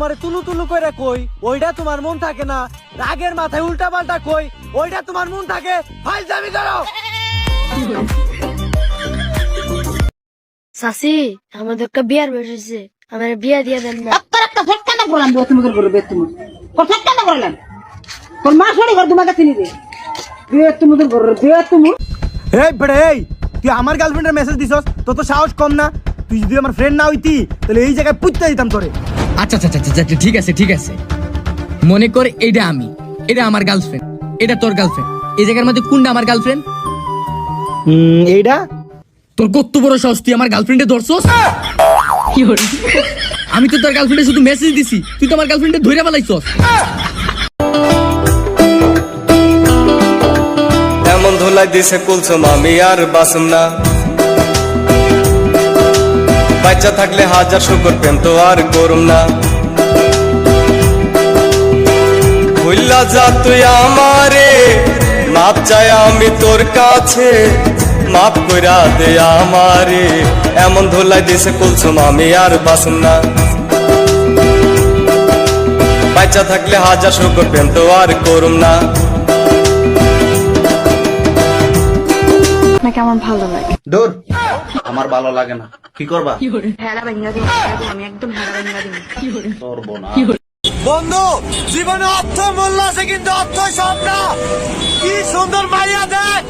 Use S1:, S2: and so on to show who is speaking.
S1: তোমার তুলু তুলু করে কই? ওইটা তোমার মন থাকে না। রাগের মাথায় উল্টা পাল্টা কই? ওইটা তোমার মন থাকে। ফাইল জামি
S2: সাসি আমাদের একটা বিয়ার বসেছে আমার বিয়া দিয়ে দেন না।
S3: একটা ফেট কেন করলাম বিয়ে তুমি করে বিয়ে তুমি। তোর ফেট কেন করলাম তোর মা শোনি ঘর তোমাকে চিনি দে। বিয়ে তুমি তোর ঘর বিয়ে তুমি।
S1: এই বেড়ে এই তুই আমার গার্লফ্রেন্ডের মেসেজ দিছস? তো তো সাহস কম না। তুই যদি আমার ফ্রেন্ড না হইতি তাহলে এই জায়গায় পুঁততে দিতাম তোরে।
S4: আচ্ছা আচ্ছা আচ্ছা আচ্ছা, ঠিক আছে ঠিক আছে। মনে কর এটা আমি এটা আমার গার্লফ্রেন্ড এটা তোর গার্লফ্রেন্ড এই জায়গার মধ্যে কোনটা আমার গার্লফ্রেন্ড
S1: এইটা
S4: তোর কত বড় সাহস তুই আমার গার্লফ্রেন্ডে ধরছস? কি হল? আমি তো তোর গার্লফ্রেন্ডে শুধু মেসেজ দিছি তুই তো আমার গার্লফ্রেন্ডে ধরে ফেলাইছস।
S5: এমন ধুলাই দিছে কুলসুম আমি আর বাসুম না। বাচ্চা থাকলে হাজার শুকর পেন তো আর করুম না। ভুল্লা যা তুই আমারে মাপ চাই আমি তোর কাছে মাপ কইরা দে আমারে। এমন ধুলাই দিছে কুলসুম আমি আর বাসুম না। বাচ্চা থাকলে হাজার শুকর পেন তো আর করুম না।
S6: আপনাকে আমার ভালো লাগে?
S7: দূর। আমার ভালো লাগে না। কি করবা?
S6: ভেড়া ভেঙা দিন আমি একদম ভেড়া ভেঙা দিন
S7: করব না।
S1: বন্ধু জীবনে অর্থ মূল্য আছে কিন্তু অর্থ সব না। কি সুন্দর মাইয়া দেখ